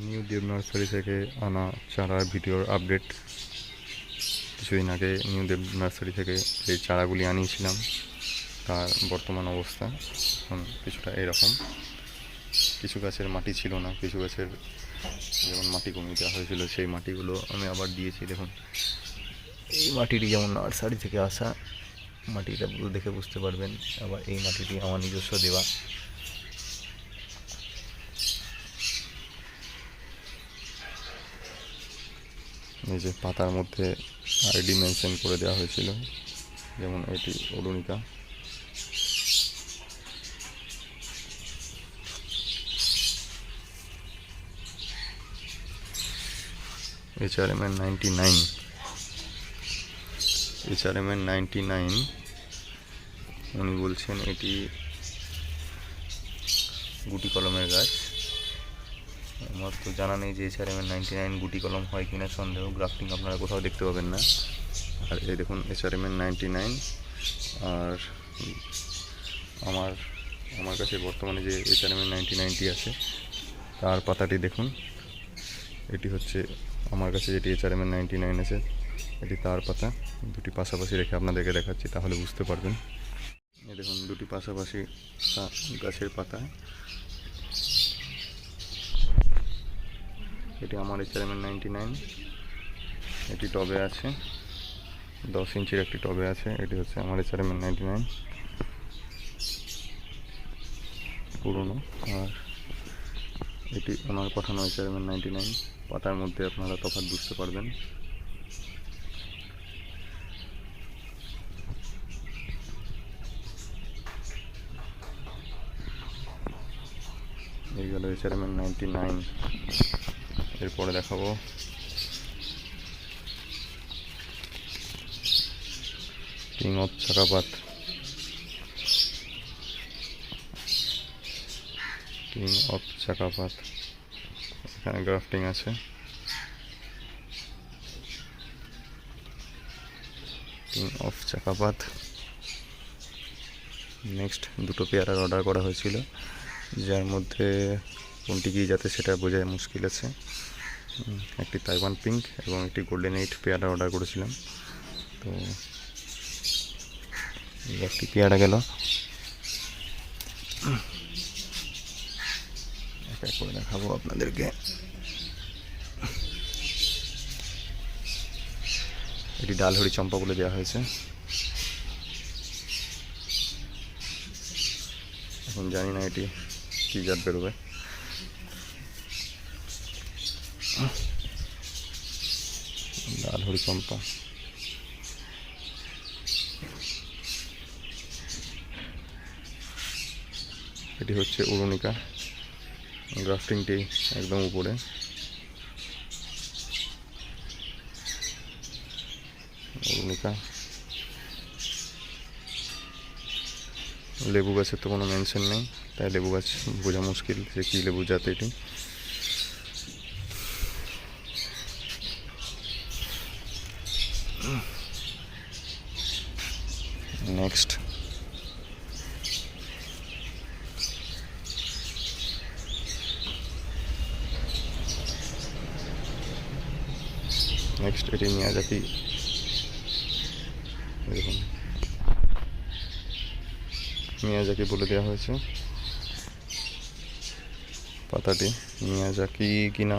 New দেব nursery থেকে আনা চারার ভিডিওর আপডেট। কিছুদিন আগে নিউ দেব নার্সারি থেকে যে চারাগুলি আনিয়েছিলাম, তার বর্তমান অবস্থা এখন কিছুটা এরকম। কিছু গাছের মাটি ছিল না, কিছু গাছের যেমন মাটি কমিয়ে দেওয়া হয়েছিল, সেই মাটিগুলো আমি আবার দিয়েছি, দেখুন। এই মাটিটি যেমন নার্সারি থেকে আসা, মাটিটা দেখে বুঝতে পারবেন, আবার এই মাটিটি আমার নিজস্ব দেওয়া। এই যে পাতার মধ্যে আইডি মেনশন করে দেওয়া হয়েছিল, যেমন এটি অরুণিকা। এইচআরএম এর নাইনটি নাইন এইচআরএম এর নাইনটি নাইন উনি বলছেন এটি গুটি কলমের গাছ। আমার তো জানা নেই যে এইচআরএম এর নাইনটি নাইন গুটি কলম হয় কিনা সন্দেহ। গ্রাফটিং আপনারা কোথাও দেখতে পাবেন না। আর এই দেখুন এইচআরএম এর নাইনটি নাইন আর আমার আমার কাছে বর্তমানে যে এইচআরএম এর নাইনটি নাইনটি আছে, তার পাতাটি দেখুন। এটি হচ্ছে আমার কাছে যেটি এইচআরএম এর নাইনটি নাইন আছে, এটি তার পাতা। দুটি পাশাপাশি রেখে আপনাদেরকে দেখাচ্ছি, তাহলে বুঝতে পারবেন। দেখুন, দুটি পাশাপাশি গাছের পাতা। এটি আমার এইচআরএম এর নাইনটি নাইন এটি টবে আছে। দশ ইঞ্চির একটি টবে আছে। এটি হচ্ছে আমার এইচআরএম এর নাইনটি নাইন পুরনো। আর এটি আমার পাঠানো এইচআরএম এর নাইনটি নাইন পাতার মধ্যে আপনারা তফাৎ বুঝতে পারবেন। এই গেল এইচআরএম এর নাইনটি নাইন এরপরে দেখাবো। King of Chakapat king of Chakapat এখানে গ্রাফটিং আছে। কিং অফ চাকাপাত নেক্সট দুটো পেয়ারার অর্ডার করা হয়েছিল। যার মধ্যে কোনটি কি যাতে সেটা বোঝায় মুশকিল আছে। একটি তাইওয়ান পিঙ্ক এবং একটি গোল্ডেন এইট পেয়ারা অর্ডার করেছিলাম। তো একটি পেয়ারা গেল। করে দেখাবো আপনাদেরকে। এটি ডালহরি চম্পা বলে দেওয়া হয়েছে। এখন জানি না এটি কী জাত বেরোবে ডালহরি চম্পা এটি হচ্ছে অরুণিকা গ্রাফটিংটি একদম উপরে। অরুণিকা লেবু গাছের তো কোনো মেনশন নেই, তাই লেবু গাছ বোঝা মুশকিল যে কী লেবু জাত এটি। নেক্সট নেক্সট এটি মিয়াজাকি দেখুন। মিয়াজাকি বলে দেওয়া হয়েছে। পাতাটি মিয়াজাকি কিনা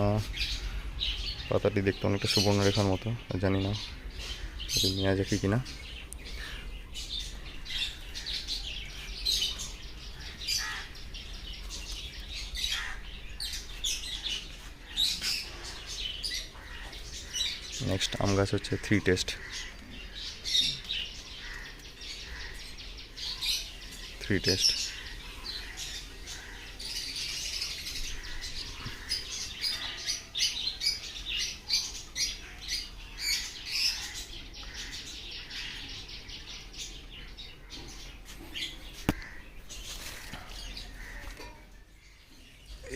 পাতাটি দেখতে অনেকটা সুবর্ণরেখার মতো, জানি না। মিয়াজাকি কিনা নেক্সট আম গাছ হচ্ছে থ্রি টেস্ট থ্রি টেস্ট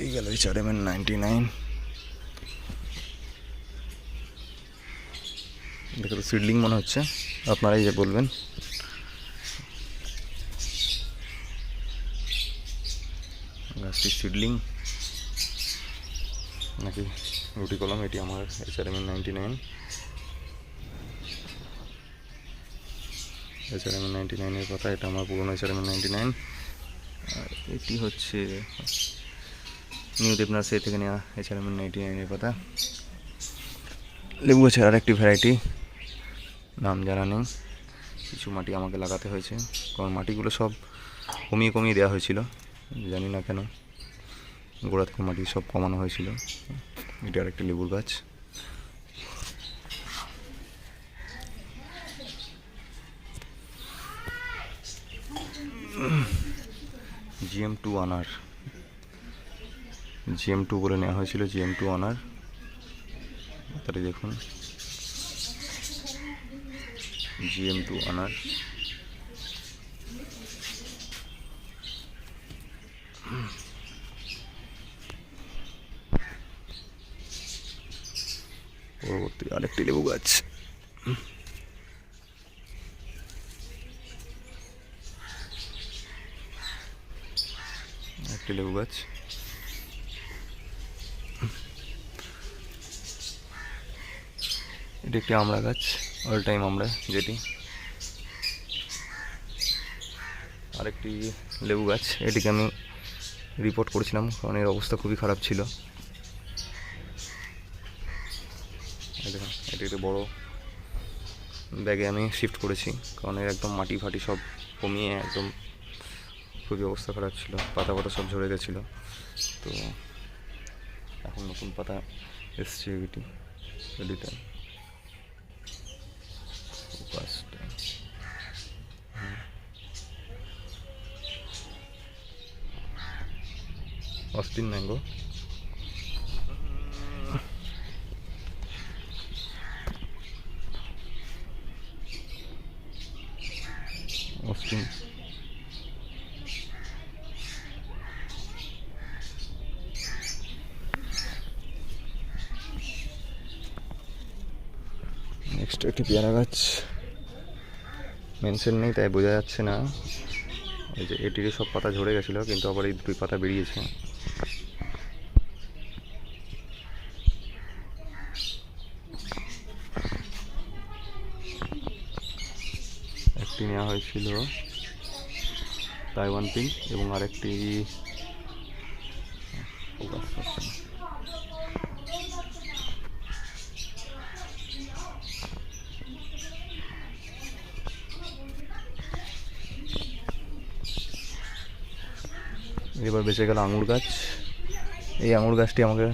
এই গেল আর নাইনটি নাইন। সিডলিং মনে হচ্ছে। আপনারাই যে বলবেন। গাছটি সিডলিং নাকি গুটি কলম, এটি আমার SRM ninety nine SRM ninety নাইনের কথা, এটা আমার পুরনো এসআরএম নাইনটি নাইন আর এটি হচ্ছে নিউ দেবনাথ থেকে নেওয়া আমার নাইনটি নাইনের পাতা লেবু গাছের আরেকটি ভ্যারাইটি নাম জানা নেই। কিছু মাটি আমাকে লাগাতে হয়েছে। কারণ মাটিগুলো সব কমিয়ে কমিয়ে দেওয়া হয়েছিল। জানি না কেন। গোড়া থেকে মাটি সব কমানো হয়েছিল। এটা আরেকটি লেবুর গাছ। জিএম টু আনার। জিএম টু বলে নেওয়া হয়েছিল, জিএম টু অনার তাহলে দেখুন। জিএম টু অনার পরবর্তী আরেকটি লেবু গাছ। একটি লেবু গাছ। এটি একটি আমড়া গাছ। অল টাইম আমড়া যেটি। আরেকটি লেবু গাছ, এটিকে আমি রিপোর্ট করেছিলাম, কারণ এর অবস্থা খুবই খারাপ ছিল। এটি একটি বড় ব্যাগে আমি শিফট করেছি, কারণ এর একদম মাটি ফাটি সব কমিয়ে একদম খুবই অবস্থা খারাপ ছিল, পাতা পাতা সব ঝরে গেছিল। তো এখন নতুন পাতা এসছে এটি, এটিতে। পাঁচটা অস্টিন ম্যাঙ্গো নেক্সট একটি পেয়ারা গাছ। মেনশন নেই, তাই বোঝা যাচ্ছে না। এই যে এটিরই সব পাতা ঝরে গেছিল, কিন্তু আবার এই দুই পাতা বেরিয়েছে। একটি নেওয়া হয়েছিল তাইওয়ান পিঙ্ক এবং আরেকটি এবার বেঁচে গেল আঙুর গাছ। এই আঙুর গাছটি আমাকে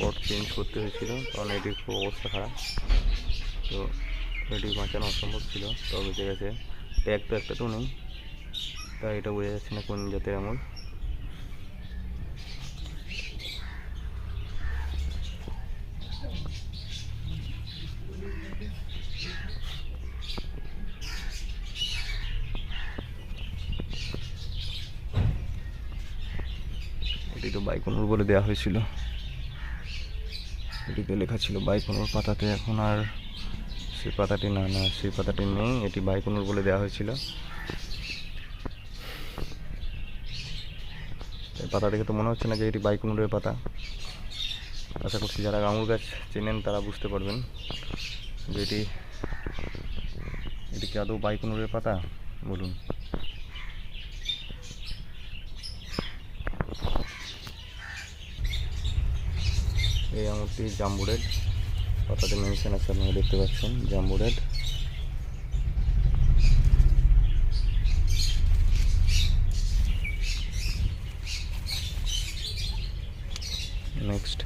পট চেঞ্জ করতে হয়েছিল, কারণ এটির খুব অবস্থা খারাপ। তো এটি বাঁচানো অসম্ভব ছিল, তো বেঁচে গেছে। ট্যাগ তো একটা তো নেই, তাই এটা বোঝা যাচ্ছে না কোন জাতের আঙুর এটি তো বাইকনুর বলে দেওয়া হয়েছিল। এটিতে লেখা ছিল বাইকনুর পাতাতে। এখন আর সেই পাতাটি না না, সেই পাতাটি নেই। এটি বাইকনুর বলে দেওয়া হয়েছিল। এই পাতা দেখে তো মনে হচ্ছে না যে এটি বাইকনুরের পাতা। আশা করছি যারা আঙুর গাছ চেনেন তারা বুঝতে পারবেন যে এটি এটি কি আদৌ বাইকনুরের পাতা? বলুন। এই আঙুরটি জাম্বুরেড পাতাতে মেনশন আছে আপনারা দেখতে পাচ্ছেন জাম্বুরেড নেক্সট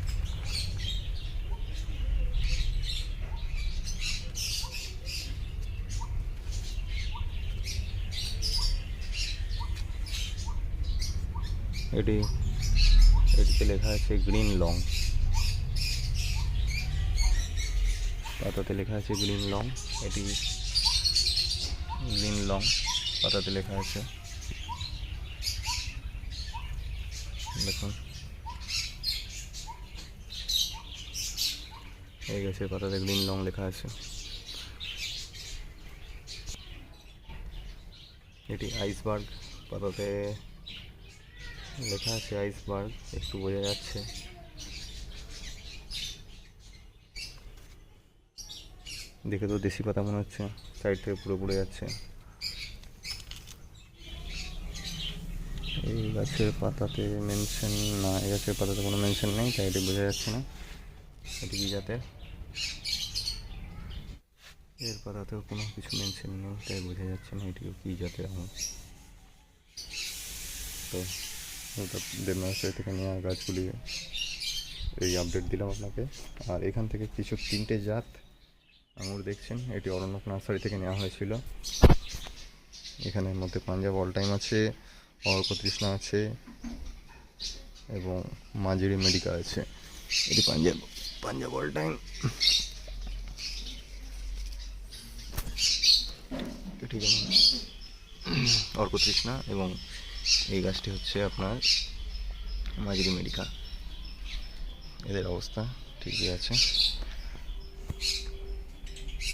এটি, এটিতে লেখা আছে গ্রিন লং। পাতাতে লেখা আছে গ্রিন লং। এটি গ্রিন লং পাতাতে লেখা আছে। দেখুন। এই গাছের পাতাতে গ্রিন লং লেখা আছে। এটি আইসবার্গ পাতাতে লেখা আছে, আইসবার্গ। একটু বোঝা যাচ্ছে। দেখে তো দেশি পাতা মনে হচ্ছে। সাইড থেকে পুরো পড়ে যাচ্ছে। এই গাছের পাতাতে মেনশন না, এই গাছের পাতাতে কোনো মেনশন নেই, তাই এটি বোঝা যাচ্ছে না। এটি কি জাতের? এর পাতাতেও কোনো কিছু মেনশন নেই, তাই বোঝা যাচ্ছে না এটিও কী জাতের আম। তো দেড় নার্সারি থেকে নেওয়া গাছগুলি এই আপডেট দিলাম আপনাকে। আর এখান থেকে কিছু তিনটে জাত আঙুর দেখছেন? এটি অরণ্যক নার্সারি থেকে নেওয়া হয়েছিল। এখানের মধ্যে পাঞ্জাব অল টাইম আছে, অর্ক তৃষ্ণা আছে, এবং মাঝেরি মেডিকা আছে। এটি পাঞ্জাব পাঞ্জাব অল টাইম এটি যেমন অর্ক তৃষ্ণা এবং এই গাছটি হচ্ছে আপনার মাঝেরি মেডিকা। এদের অবস্থা ঠিকই আছে।